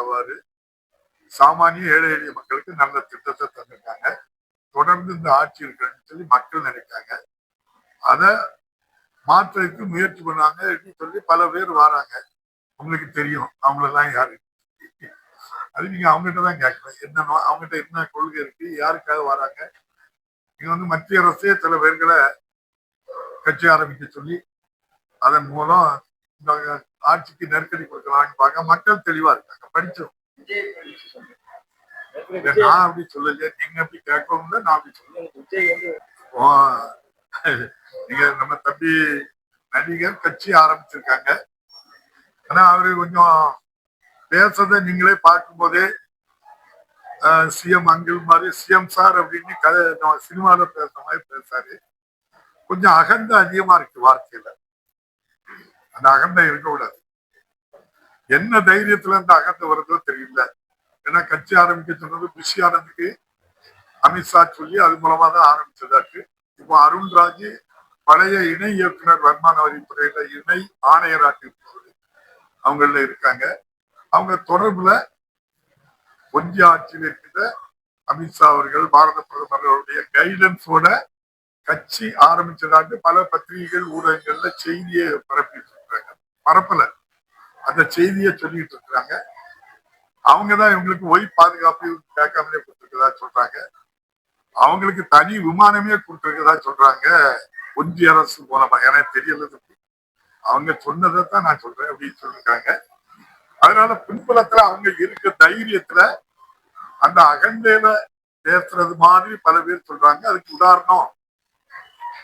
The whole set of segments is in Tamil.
ஆகுவாரு சாமானிய ஏழை எளிய மக்களுக்கு நல்ல திட்டத்தை தந்திருக்காங்க தொடர்ந்து இந்த ஆட்சி இருக்கணும்னு சொல்லி மக்கள் நினைக்காங்க. அதை மாற்றத்துக்கு முயற்சி பண்ணாங்க அப்படின்னு சொல்லி பல பேர் வராங்க. உங்களுக்கு தெரியும். அவங்களெல்லாம் யாரு? அது நீங்க அவங்ககிட்ட தான் கேட்கலாம் என்னன்னா அவங்ககிட்ட என்ன கொள்கை இருக்கு? யாருக்காக வராங்க? இங்க வந்து மத்திய அரசே சில பேர்களை கட்சி ஆரம்பிக்க சொல்லி அதன் மூலம் இந்த ஆட்சிக்கு நெருக்கடி கொடுக்கலாம்னு பாக்க மக்கள் தெளிவா இருக்காங்க. படிச்சோம் நான் அப்படி சொல்லலையே நீங்க அப்படி கேட்கணும் நான் அப்படி சொல்ல ஓ, நீங்க நம்ம தம்பி நடிகர் கட்சி ஆரம்பிச்சிருக்காங்க. ஆனா அவரு கொஞ்சம் பேசுறத நீங்களே பார்க்கும்போதே சிஎம் அங்கிள் மாதிரி சிஎம் சார் அப்படின்னு கதை நம்ம சினிமால பேசுற மாதிரி பேசாரு கொஞ்சம் அகந்த அதிகமா இருக்கு வார்த்தையில. அந்த அகந்தை இருக்கக்கூடாது. என்ன தைரியத்துல இந்த அகந்தை வருதோ தெரியல. ஏன்னா கட்சி ஆரம்பிக்க சொன்னது பிஷி ஆனந்துக்கு அமித்ஷா சொல்லி அது மூலமா தான் ஆரம்பிச்சதாக்கு இப்போ அருண்ராஜ் பழைய இணை இயக்குனர் வருமான வரித்துறையில இணை ஆணையராக அவங்கள இருக்காங்க. அவங்க தொடர்புல ஒன்றிய ஆட்சியில் இருக்கிற அமித்ஷா அவர்கள் பாரத பிரதமர் அவருடைய கைடன்ஸோட கட்சி ஆரம்பிச்சதாக பல பத்திரிகைகள் ஊடகங்கள்ல செய்தியை பரப்பிட்டு இருக்காங்க. பரப்பல. அந்த செய்தியை சொல்லிட்டு இருக்காங்க. அவங்கதான் இவங்களுக்கு ஒய் பாதுகாப்பு கேட்காமலே கொடுத்துருக்கதா சொல்றாங்க. அவங்களுக்கு தனி விமானமே கொடுத்துருக்கதா சொல்றாங்க. ஒன்றிய அரசு மூலமா. எனக்கு தெரியல அவங்க சொன்னதை தான் நான் சொல்றேன் அப்படின்னு சொல்லியிருக்காங்க. அதனால பின்புலத்துல அவங்க இருக்க தைரியத்துல அந்த அகண்டையில பேசுறது மாதிரி பல பேர் சொல்றாங்க. அதுக்கு உதாரணம்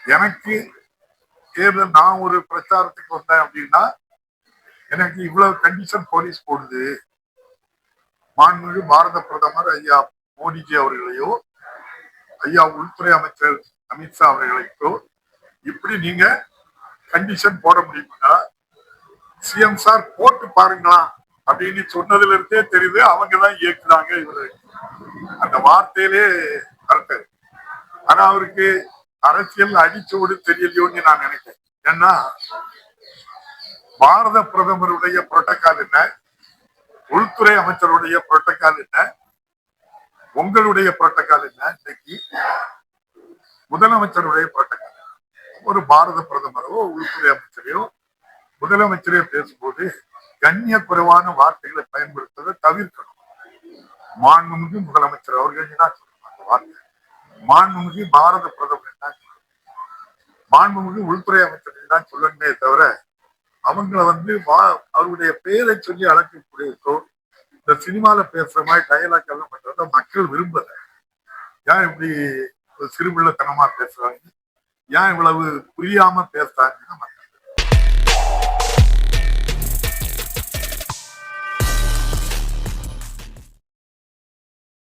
எனக்கு தேர்தல் நான் ஒரு பிரச்சாரத்துக்கு வந்தேன் அப்படின்னா எனக்கு இவ்வளவு கண்டிஷன் போலீஸ் போடுது. மாண்புமிகு பாரத பிரதமர் ஐயா மோடிஜி அவர்களையோ ஐயா உள்துறை அமைச்சர் அமித்ஷா அவர்களுக்கோ இப்படி நீங்க கண்டிஷன் போட முடியுமா? சிஎம் சார் போட்டு பாருங்களா? அப்படின்னு சொன்னதுல இருந்தே தெரியுது அவங்க தான் இயக்குறாங்க இவரு. அந்த வார்த்தையிலே கரெக்ட் ஆனா அவருக்கு அரசியல் அடிச்சோடு தெரியலையோன்னு நான் நினைக்கிறேன். ஏன்னா பாரத பிரதமருடைய புரோட்டோகால் என்ன? உள்துறை அமைச்சருடைய புரோட்டோகால் என்ன? உங்களுடைய புரோட்டோகால் என்ன இன்னைக்கு? முதலமைச்சருடைய புரோட்டோகால் ஒரு பாரத பிரதமரோ உள்துறை அமைச்சரையோ முதலமைச்சரையோ பேசும்போது கண்ணிய குறைவான வார்த்தைகளை பயன்படுத்துவதை தவிர்க்கணும். மாண்புமிகு முதலமைச்சர் அவர்கள் தான் சொல்லணும் அந்த வார்த்தை. மாண்புமிகு பாரத பிரதமர் தான் சொல்லணும் மாண்புமிகு உள்துறை அமைச்சர் தான் சொல்லணுமே தவிர அவங்கள வந்து வா- அவருடைய பெயரை சொல்லி அழைக்கக்கூடியதோ இந்த சினிமால பேசுற மாதிரி டயலாக் எல்லாம் பண்றத மக்கள் விரும்பல. ஏன் இப்படி ஒரு சிறுபிள்ளைத்தனமா பேசுறாங்க? ஏன் இவ்வளவு புரியாம பேசுறாங்கன்னு